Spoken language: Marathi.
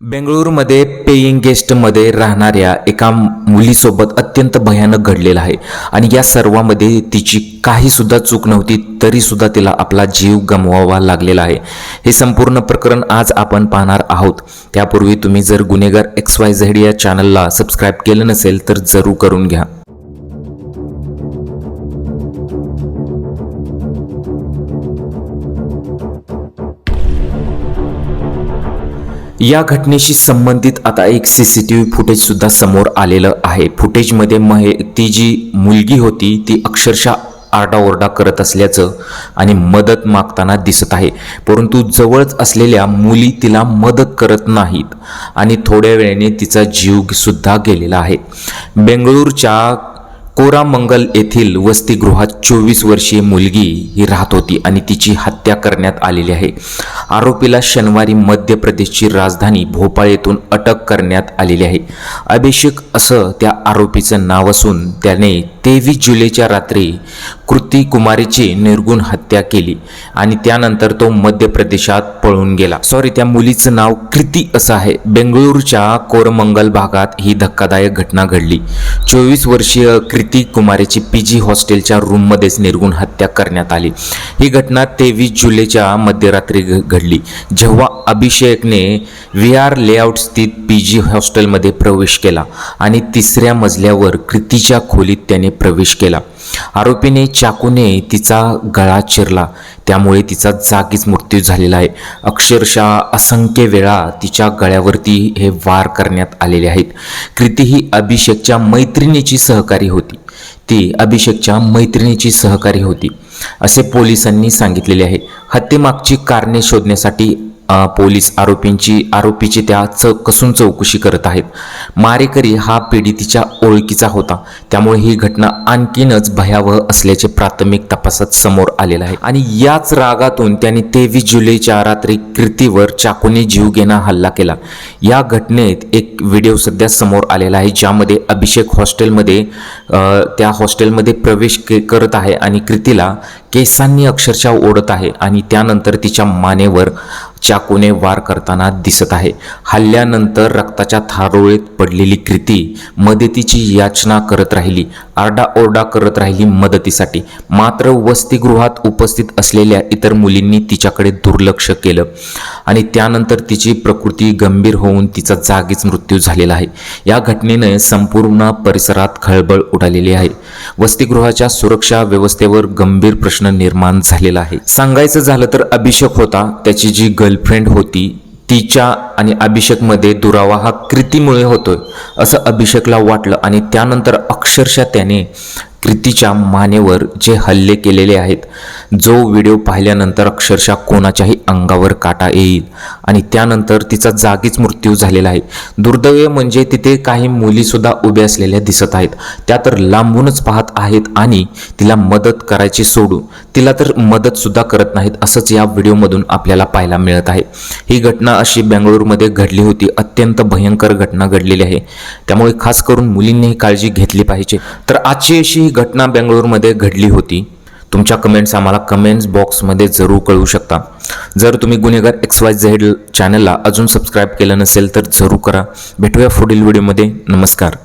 बेंगळुरूमध्ये पेईंग गेस्टमध्ये राहणाऱ्या एका मुलीसोबत अत्यंत भयानक घडलेलं आहे. आणि या सर्वामध्ये तिची काहीसुद्धा चूक नव्हती तरीसुद्धा तिला आपला जीव गमवावा लागलेला आहे. हे संपूर्ण प्रकरण आज आपण पाहणार आहोत. त्यापूर्वी तुम्ही जर गुन्हेगार एक्स वाय झेड या चॅनलला सबस्क्राईब केलं नसेल तर जरूर करून घ्या. या घटनेशी संबंधित आता एक C C T V footage सुद्धा समोर आलेलं आहे. फुटेजमध्ये महे ती जी मुलगी होती ती अक्षरशः आरडाओरडा करत असल्याचं आणि मदत मागताना दिसत आहे. परंतु जवळच असलेल्या मुली तिला मदत करत नाहीत आणि थोड्या वेळेने तिचा जीव सुद्धा गेलेला आहे. बेंगळूरच्या कोरामंगल येथील वसतिगृहात चोवीस वर्षीय मुलगी ही राहत होती आणि तिची हत्या करण्यात आलेली आहे. आरोपीला शनिवारी मध्य प्रदेशची राजधानी भोपाळ येथून अटक करण्यात आलेली आहे. अभिषेक असं त्या आरोपीचं नाव असून त्याने तेवीस जुलैच्या रात्री कृती कुमारीची निर्गुण हत्या केली आणि त्यानंतर तो मध्य प्रदेशात पळून गेला. सॉरी त्या मुलीचं नाव कृती असं आहे. बेंगळुरूच्या कोरमंगल भागात ही धक्कादायक घटना घडली. चोवीस वर्षीय कृती कुमारीची पी जी हॉस्टेलच्या रूममध्येच निर्गुण हत्या करण्यात आली. ही घटना तेवीस जुलैच्या मध्यरात्री घडली. जेव्हा अभिषेकने व्ही आर लेआउट स्थित पी जी हॉस्टेलमध्ये प्रवेश केला आणि तिसऱ्या मजल्यावर कृतीच्या खोलीत त्याने प्रवेश केला. आरोपीने चाकूने तिचा गळा चिरला. त्यामुळे तिचा जागीच मृत्यू झालेला आहे. अक्षरशः असंख्य वेळा तिच्या गळ्यावरती हे वार करण्यात आलेले आहेत. कृती ही अभिषेकच्या मैत्रिणीची सहकारी होती. ती अभिषेकच्या मैत्रिणीची सहकारी होती. असे पोलिसांनी सांगितलेले आहे. हत्येमागची कारणे शोधण्यासाठी पोलीस आरोपींची आरोपीची त्या च कसून चौकशी करत आहेत. मारेकरी हा पीडितीच्या ओळखीचा होता. त्यामुळे ही घटना आणखीनच भयावह असल्याचे प्राथमिक तपासात समोर आलेलं आहे. आणि याच रागातून त्यांनी तेवीस जुलैच्या रात्री कीर्तीवर चाकूने जीवघेणा हल्ला केला. या घटनेत एक व्हिडिओ सध्या समोर आलेला आहे ज्यामध्ये अभिषेक हॉस्टेलमध्ये त्या हॉस्टेलमध्ये प्रवेश के करत आहे आणि कृतीला केसांनी अक्षरशः ओढत आहे आणि त्यानंतर तिच्या मानेवर चाकूने वार करताना दिसत आहे. हल्ल्यानंतर रक्ताच्या थारोळीत पडलेली कृती मदतीची याचना करत राहिली. आरडाओरडा करत राहिली मदतीसाठी. मात्र वसतिगृहात उपस्थित असलेल्या इतर मुलींनी तिच्याकडे दुर्लक्ष केलं आणि त्यानंतर तिची प्रकृती गंभीर होऊन तिचा जागीच मृत्यू झालेला आहे. या घटनेने संपूर्ण परिसरात खळबळ उडालेली आहे. वसतिगृहाच्या सुरक्षा व्यवस्थेवर गंभीर प्रश्न निर्माण झालेला आहे. सांगायचं झालं तर अभिषेक होता त्याची जी गर्लफ्रेंड होती तिच्या आणि अभिषेकमध्ये दुरावा हा कृतीमुळे होतोय असं अभिषेकला वाटलं आणि त्यानंतर अक्षरशः त्याने कृतीच्या मानेवर जे हल्ले केलेले आहेत जो व्हिडिओ पाहिल्यानंतर अक्षरशः कोणाच्याही अंगावर काटा येईल. आणि त्यानंतर तिचा जागीच मृत्यू झालेला आहे. दुर्दैव म्हणजे तिथे काही मुलीसुद्धा उभ्या असलेल्या दिसत आहेत. त्या तर लांबूनच पाहत आहेत आणि तिला मदत करायची सोडून तिला तर मदतसुद्धा करत नाहीत असंच या व्हिडिओमधून आपल्याला पाहायला मिळत आहे. ही घटना अशी बेंगळुरूमध्ये घडली होती. अत्यंत भयंकर घटना घडलेली आहे. त्यामुळे खास करून मुलींनीही काळजी घेतली पाहिजे. तर आजची अशी ही घटना बेंगळूरमध्ये घडली होती तुमच्या कमेंट्स आम्हाला कमेंट्स बॉक्समध्ये जरूर कळवू शकता. जर तुम्ही गुन्हेगार एक्स वाय झेड चॅनलला अजून सबस्क्राईब केलं नसेल तर जरूर करा. भेटूया पुढील व्हिडिओमध्ये नमस्कार.